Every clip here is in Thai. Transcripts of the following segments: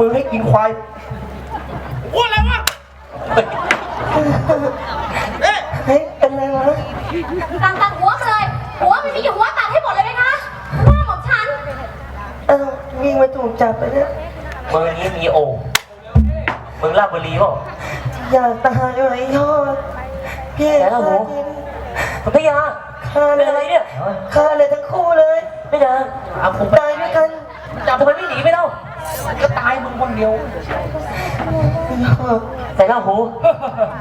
มือให้กินควายอ้วนอะไรวะเอ๊ะเฮ้ยเป็นไรวะตังตัดหัวมาเลย หัวมันมีอยู่หัวตัดให้หมดเลยไหมคะหน้าของฉัน เอ้าวิ่งมาถูกจับไปเนี่ยมือนี้มีโอ่งมึงลาบบุรีเปล่าอยากตายอยู่ไอ้ยอดพี่แต่ละหูพัทยาฆ่าเลเป็นอะไรยเนี่ยฆ่าเลยทั้งคู่เลยไม่นางเอาคุไปตายด้วยกัน จับทำไมไม่หนีไปเล่า ก็ตายมึง คนเดียวไอ้ยอดแต่ละหู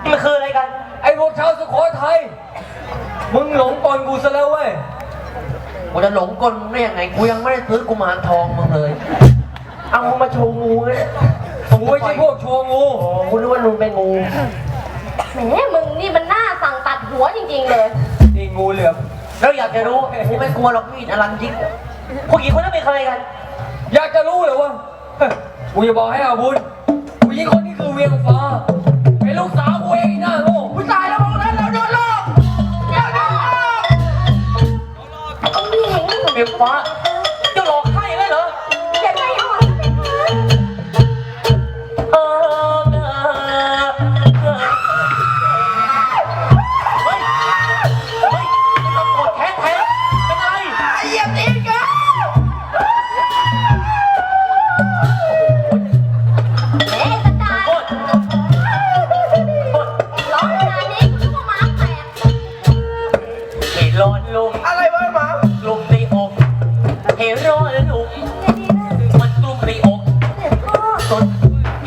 นี่มันคืออะไรกัน ไอ้พวกชาวสุโขทัย มึงหลงกลกูซะแล้วเว้ย กูจะหลงกลมึงได้ยังไง กูยังไม่ได้ซื้อกุมารทองมึงเลย เอามาโชว์งูเลยกูไม่ใช่พวกชัวงูโอ้คุณรู้ว่าลุงเป็นงู แหมมึงนี่มันหน้าสั่งตัดหัวจริง ๆ เลย นี่งูเหลือมแล้วอยากจะรู้กูไม่กลัวหรอกมีดอลันยิกผู้หญิงคนนั้นเป็นใครกัน อยากจะรู้เหรอวะเฮ้ย กูจะบอกให้อาบุญผู้หญิงคนนี้คือเวียงฟ้า เป็นลูกสาวกูเองไอ้หน้าโง่ผู้ชายแล้วมองนั้นเราโดนหลอกเบียงฟ้าจะหลอก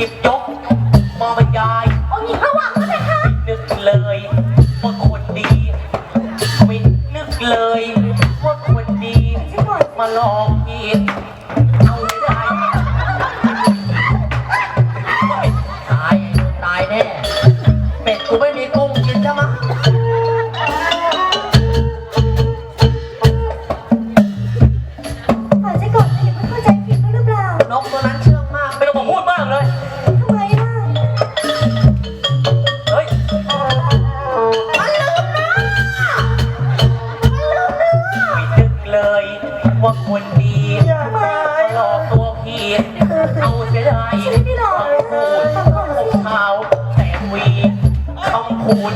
หยิบยกมาบรรยายองค์หญิงระวังนะเพคะนึกเลยว่าคนดีไม่นึกเลยว่าคนดีมาหลอกผิด พูด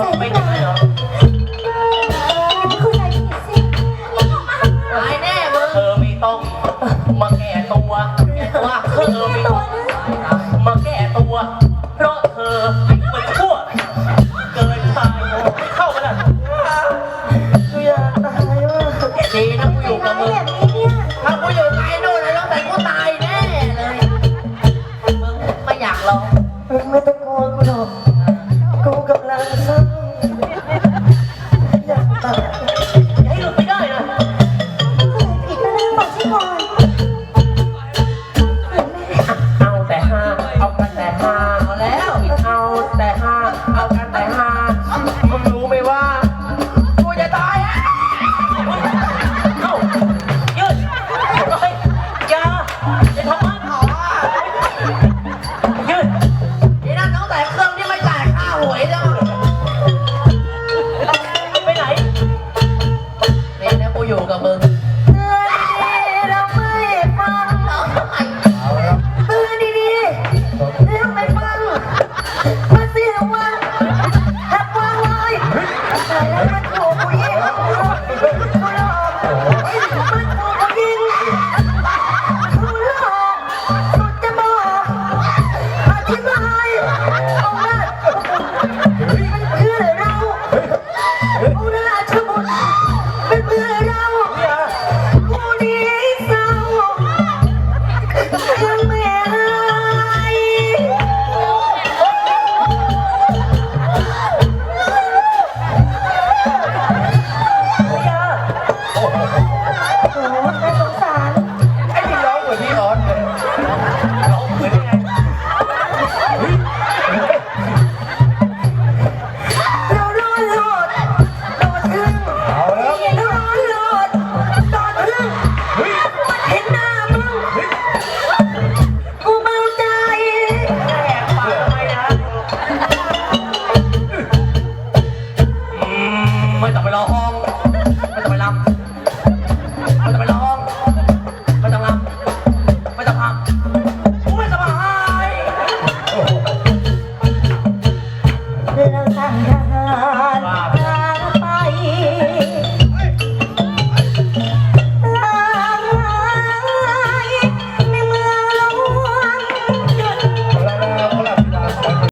Oh my God.